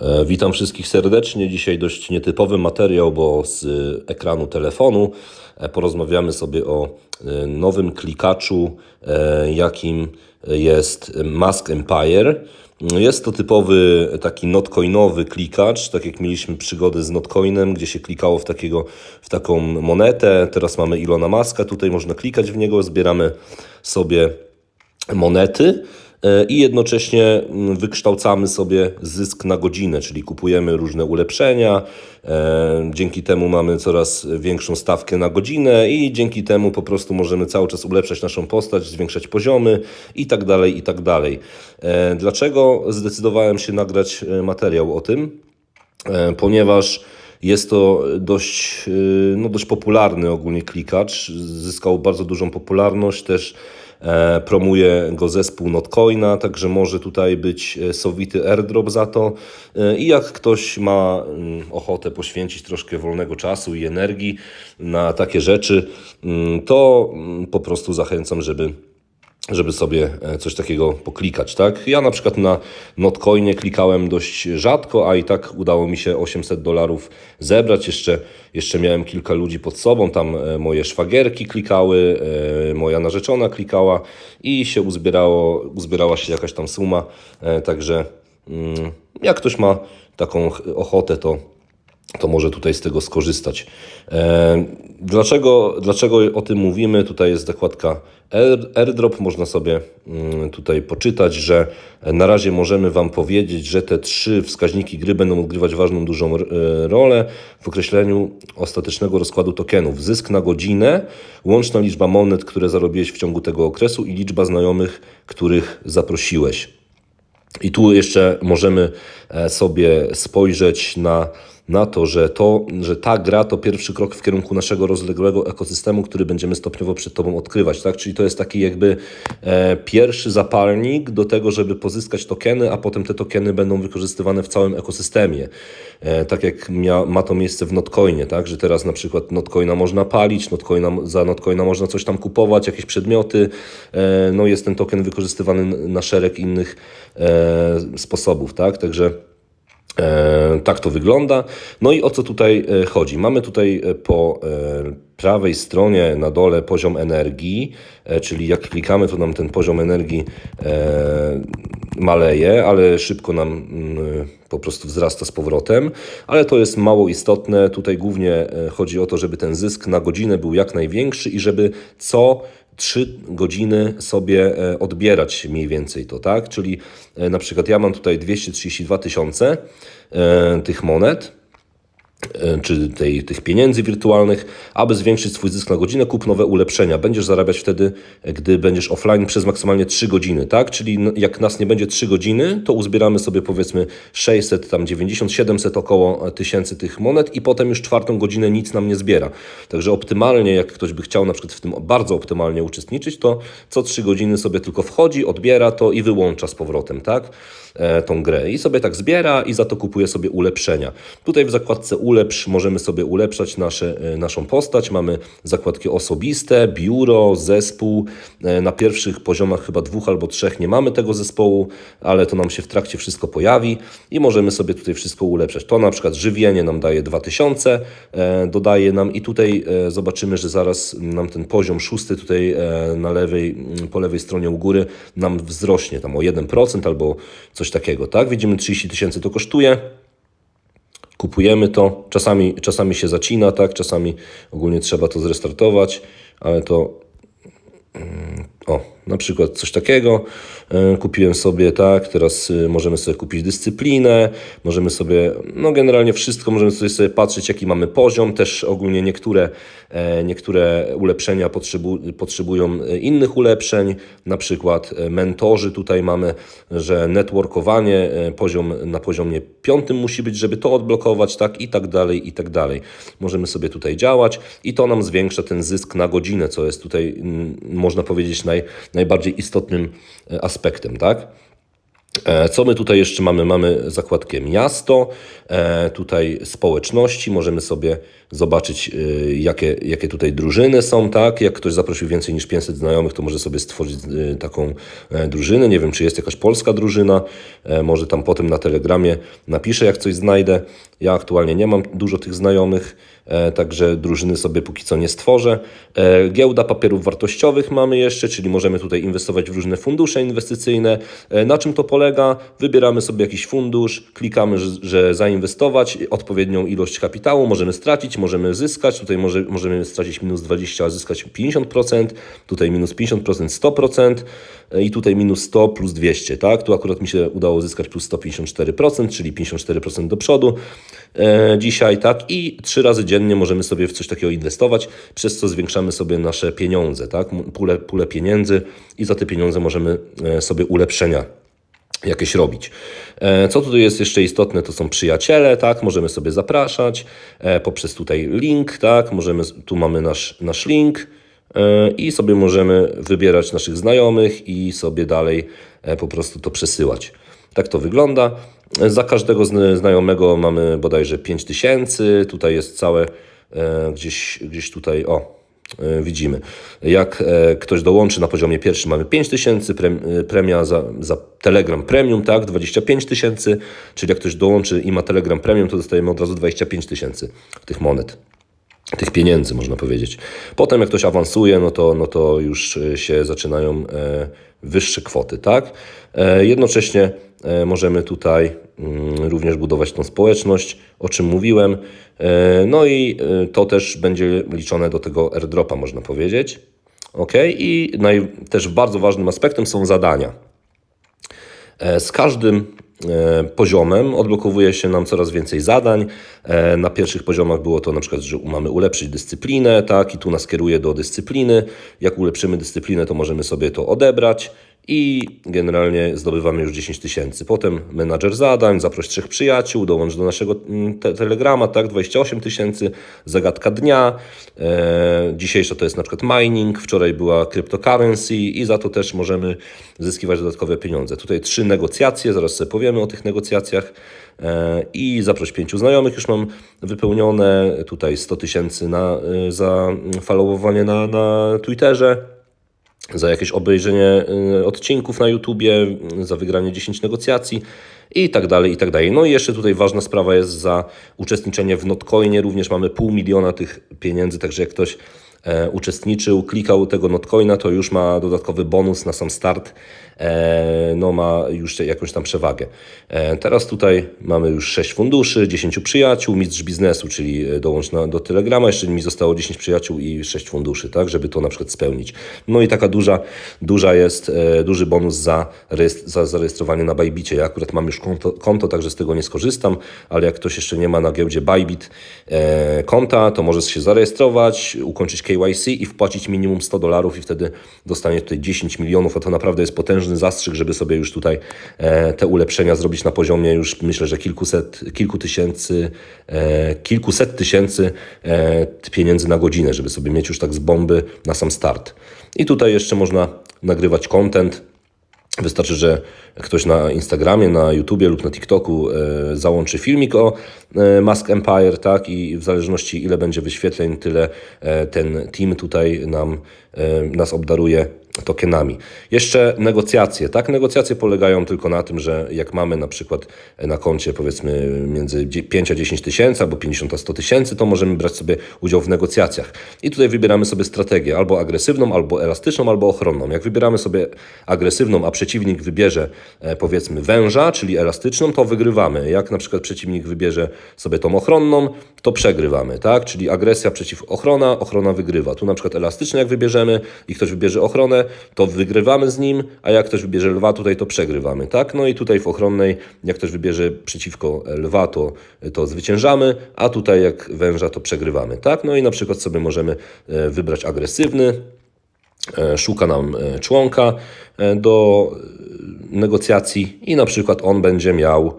E, Witam wszystkich serdecznie. Dzisiaj dość nietypowy materiał, bo z e, ekranu telefonu e, porozmawiamy sobie o nowym klikaczu, jakim jest Mask Empire. Jest to typowy taki notcoinowy klikacz, tak jak mieliśmy przygody z notcoinem, gdzie się klikało w, takiego, w taką monetę. Teraz mamy Ilona Maska, tutaj można klikać w niego, zbieramy sobie monety i jednocześnie mm, wykształcamy sobie zysk na godzinę, czyli kupujemy różne ulepszenia. e, Dzięki temu mamy coraz większą stawkę na godzinę i dzięki temu po prostu możemy cały czas ulepszać naszą postać, zwiększać poziomy i tak dalej, i tak dalej. E, Dlaczego zdecydowałem się nagrać e, materiał o tym? E, ponieważ jest to dość, no dość popularny ogólnie klikacz. Zyskał bardzo dużą popularność, też e, promuje go zespół Notcoina, także może tutaj być e, sowity airdrop za to. E, I jak ktoś ma mm, ochotę poświęcić troszkę wolnego czasu i energii na takie rzeczy, mm, to mm, po prostu zachęcam, żeby żeby sobie e, coś takiego poklikać, tak? Ja na przykład na Notcoinie klikałem dość rzadko, a i tak udało mi się 800 dolarów zebrać. Jeszcze, jeszcze miałem kilka ludzi pod sobą, tam e, moje szwagierki klikały, e, moja narzeczona klikała i się uzbierało, uzbierała się jakaś tam suma, także mm, jak ktoś ma taką ch- ochotę, to to może tutaj z tego skorzystać. E, Dlaczego, dlaczego o tym mówimy? Tutaj jest zakładka Air- AirDrop. Można sobie mm, tutaj poczytać, że na razie możemy Wam powiedzieć, że te trzy wskaźniki gry będą odgrywać ważną, dużą e, rolę w określeniu ostatecznego rozkładu tokenów. Zysk na godzinę, łączna liczba monet, które zarobiłeś w ciągu tego okresu i liczba znajomych, których zaprosiłeś. I tu jeszcze możemy e, sobie spojrzeć na, na to, że to, że ta gra to pierwszy krok w kierunku naszego rozległego ekosystemu, który będziemy stopniowo przed Tobą odkrywać. Tak? Czyli to jest taki jakby e, pierwszy zapalnik do tego, żeby pozyskać tokeny, a potem te tokeny będą wykorzystywane w całym ekosystemie. E, tak jak mia, ma to miejsce w Notcoinie, tak? że teraz na przykład Notcoina można palić, Notcoina, za Notcoina można coś tam kupować, jakieś przedmioty. E, no jest ten token wykorzystywany na szereg innych e, sposobów, tak? Także tak to wygląda. No i o co tutaj e, chodzi? Mamy tutaj e, po e, prawej stronie na dole poziom energii, e, czyli jak klikamy, to nam ten poziom energii e, maleje, ale szybko nam mm, po prostu wzrasta z powrotem, ale to jest mało istotne. Tutaj głównie e, chodzi o to, żeby ten zysk na godzinę był jak największy i żeby co 3 godziny sobie e, odbierać mniej więcej to, tak? Czyli e, na przykład ja mam tutaj 232 tysiące e, tych monet, czy tej, tych pieniędzy wirtualnych, aby zwiększyć swój zysk na godzinę, kup nowe ulepszenia. Będziesz zarabiać wtedy, e, gdy będziesz offline przez maksymalnie 3 godziny, tak? Czyli jak nas nie będzie 3 godziny, to uzbieramy sobie powiedzmy 600, tam 90, 700 około e, tysięcy tych monet i potem już czwartą godzinę nic nam nie zbiera. Także optymalnie, jak ktoś by chciał na przykład w tym bardzo optymalnie uczestniczyć, to co 3 godziny sobie tylko wchodzi, odbiera to i wyłącza z powrotem, tak? E, tą grę i sobie tak zbiera i za to kupuje sobie ulepszenia. Tutaj w zakładce ulepsz możemy sobie ulepszać nasze, e, naszą postać. Mamy zakładki osobiste, biuro, zespół. E, Na pierwszych poziomach chyba dwóch albo trzech nie mamy tego zespołu, ale to nam się w trakcie wszystko pojawi i możemy sobie tutaj wszystko ulepszać. To na przykład żywienie nam daje 2000, e, dodaje nam i tutaj zobaczymy, że zaraz nam ten poziom szósty tutaj na lewej, mm, po lewej stronie u góry nam wzrośnie tam o 1% albo coś takiego, tak? Widzimy 30 tysięcy to kosztuje. Kupujemy to, czasami, czasami się zacina, tak? Czasami ogólnie trzeba to zrestartować, ale to o, na przykład coś takiego. E, kupiłem sobie, tak, teraz y, możemy sobie kupić dyscyplinę, możemy sobie, no generalnie wszystko, możemy sobie, sobie patrzeć jaki mamy poziom, też ogólnie niektóre, e, niektóre ulepszenia potrzebu, potrzebują e, innych ulepszeń, na przykład mentorzy tutaj mamy, że networkowanie poziom, na poziomie piątym musi być, żeby to odblokować, tak, i tak dalej, i tak dalej. Możemy sobie tutaj działać i to nam zwiększa ten zysk na godzinę, co jest tutaj, mm, można powiedzieć, naj, najbardziej istotnym e, aspektem, tak? E, Co my tutaj jeszcze mamy? Mamy zakładkę miasto, e, tutaj społeczności, możemy sobie zobaczyć, y, jakie, jakie tutaj drużyny są, tak? Jak ktoś zaprosił więcej niż 500 znajomych, to może sobie stworzyć y, taką e, drużynę. Nie wiem, czy jest jakaś polska drużyna. E, Może tam potem na Telegramie napiszę, jak coś znajdę. Ja aktualnie nie mam dużo tych znajomych, e, także drużyny sobie póki co nie stworzę. Giełda papierów wartościowych mamy jeszcze, czyli możemy tutaj inwestować w różne fundusze inwestycyjne. Na czym to polega? Wybieramy sobie jakiś fundusz, klikamy, że zainwestować odpowiednią ilość kapitału, możemy stracić, możemy zyskać. Tutaj może, możemy stracić minus 20, a zyskać 50%, tutaj minus 50%, 100% e, i tutaj minus 100 plus 200, tak? Tu akurat mi się udało zyskać plus 154%, czyli 54% do przodu e, dzisiaj, tak? I trzy razy dziennie możemy sobie w coś takiego inwestować, przez co zwiększamy sobie nasze pieniądze, tak? Pulę, pulę pieniędzy i za te pieniądze możemy e, sobie ulepszenia jakieś robić. E, Co tutaj jest jeszcze istotne, to są przyjaciele, tak, możemy sobie zapraszać e, poprzez tutaj link, tak, możemy, tu mamy nasz, nasz link e, i sobie możemy wybierać naszych znajomych i sobie dalej po prostu to przesyłać. Tak to wygląda. Za każdego zna- znajomego mamy bodajże 5000, tutaj jest całe gdzieś, gdzieś tutaj, o, widzimy. Jak e, ktoś dołączy na poziomie pierwszym mamy 5 tysięcy, e, premia za, za Telegram Premium, tak, 25 tysięcy, czyli jak ktoś dołączy i ma Telegram Premium, to dostajemy od razu 25 tysięcy tych monet. Tych pieniędzy, można powiedzieć. Potem, jak ktoś awansuje, no to, no to już e, się zaczynają e, wyższe kwoty, tak? E, jednocześnie e, możemy tutaj również budować tą społeczność, o czym mówiłem. E, no i e, to też będzie liczone do tego airdropa, można powiedzieć. Ok, i naj, też bardzo ważnym aspektem są zadania. E, Z każdym poziomem odblokowuje się nam coraz więcej zadań. Na pierwszych poziomach było to na przykład, że mamy ulepszyć dyscyplinę, tak, i tu nas kieruje do dyscypliny. Jak ulepszymy dyscyplinę, to możemy sobie to odebrać i generalnie zdobywamy już 10 tysięcy. Potem menadżer zadań, zaproś trzech przyjaciół, dołącz do naszego mm, te telegrama, tak, 28 tysięcy, zagadka dnia. E, dzisiejsza to jest na przykład mining, wczoraj była cryptocurrency i za to też możemy zyskiwać dodatkowe pieniądze. Tutaj trzy negocjacje, zaraz sobie powiemy o tych negocjacjach. E, I zaproś pięciu znajomych już mam wypełnione. Tutaj 100 tysięcy na, e, za followowanie na, na Twitterze za jakieś obejrzenie y, odcinków na YouTubie, za wygranie 10 negocjacji i tak dalej, i tak dalej. No i jeszcze tutaj ważna sprawa jest za uczestniczenie w Notcoinie, również mamy pół miliona tych pieniędzy, także jak ktoś e, uczestniczył, klikał tego Notcoina, to już ma dodatkowy bonus na sam start, e, no ma już jakąś tam przewagę. E, teraz tutaj mamy już 6 funduszy, 10 przyjaciół, mistrz biznesu, czyli dołącz na, do Telegrama, jeszcze mi zostało 10 przyjaciół i 6 funduszy, tak, żeby to na przykład spełnić. No i taka duża, duża jest, duży bonus za, za zarejestrowanie na Bybicie. Ja akurat mam już konto, konto, także z tego nie skorzystam, ale jak ktoś jeszcze nie ma na giełdzie Bybit konta, to może się zarejestrować, ukończyć KYC i wpłacić minimum 100 dolarów i wtedy dostanie tutaj 10 milionów, a to naprawdę jest potężny zastrzyk, żeby sobie już tutaj e, te ulepszenia zrobić na poziomie już myślę, że kilkuset, kilku tysięcy, e, kilkuset tysięcy e, pieniędzy na godzinę, żeby sobie mieć już tak z bomby na sam start. I tutaj jeszcze można nagrywać content, Wystarczy, że ktoś na Instagramie, na YouTubie lub na TikToku załączy filmik o Mask Empire, tak? I w zależności ile będzie wyświetleń, tyle e, ten team tutaj nam, e, nas obdaruje tokenami. Jeszcze negocjacje, tak? Negocjacje polegają tylko na tym, że jak mamy na przykład na koncie powiedzmy między 5 a 10 tysięcy albo 50 a 100 tysięcy, to możemy brać sobie udział w negocjacjach. I tutaj wybieramy sobie strategię albo agresywną, albo elastyczną, albo ochronną. Jak wybieramy sobie agresywną, a przeciwnik wybierze e, powiedzmy węża, czyli elastyczną, to wygrywamy. Jak na przykład przeciwnik wybierze sobie tą ochronną, to przegrywamy, tak? Czyli agresja przeciw ochrona, ochrona wygrywa. Tu na przykład elastyczne jak wybierzemy i ktoś wybierze ochronę, to wygrywamy z nim, a jak ktoś wybierze lwa, tutaj to przegrywamy, tak? No i tutaj w ochronnej, jak ktoś wybierze przeciwko lwa, to, to zwyciężamy, a tutaj jak węża, to przegrywamy, tak? No i na przykład sobie możemy e, wybrać agresywny, e, szuka nam e, członka do negocjacji i na przykład on będzie miał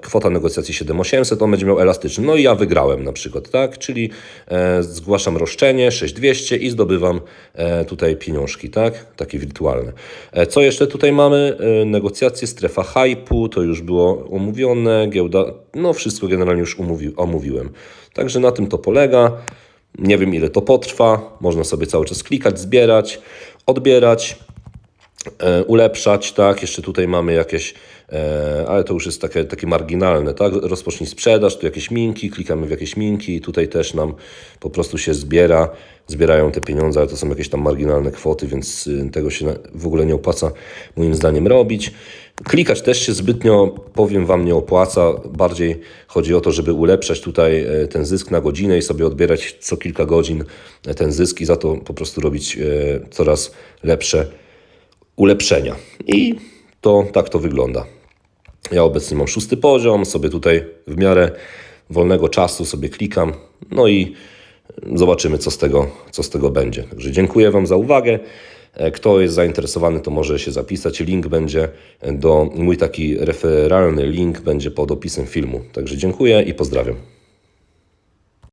kwota negocjacji 7800, on będzie miał elastyczny. No i ja wygrałem na przykład, tak? Czyli e, zgłaszam roszczenie 6200 i zdobywam e, tutaj pieniążki, tak? Takie wirtualne. E, co jeszcze tutaj mamy? E, negocjacje, strefa hypu, to już było omówione, giełda, no wszystko generalnie już umówi, omówiłem. Także na tym to polega. Nie wiem ile to potrwa, można sobie cały czas klikać, zbierać, odbierać e, ulepszać, tak, jeszcze tutaj mamy jakieś, e, ale to już jest takie, takie marginalne, tak, rozpocznij sprzedaż, tu jakieś minki, klikamy w jakieś minki, tutaj też nam po prostu się zbiera, zbierają te pieniądze, ale to są jakieś tam marginalne kwoty, więc y, tego się w ogóle nie opłaca moim zdaniem robić. Klikać też się zbytnio, powiem Wam, nie opłaca. Bardziej chodzi o to, żeby ulepszać tutaj e, ten zysk na godzinę i sobie odbierać co kilka godzin e, ten zysk i za to po prostu robić e, coraz lepsze ulepszenia. I to tak to wygląda. Ja obecnie mam szósty poziom, sobie tutaj w miarę wolnego czasu sobie klikam, no i zobaczymy, co z tego, co z tego będzie. Także dziękuję Wam za uwagę. E, Kto jest zainteresowany, to może się zapisać. Link będzie do, mój taki referalny link będzie pod opisem filmu. Także dziękuję i pozdrawiam.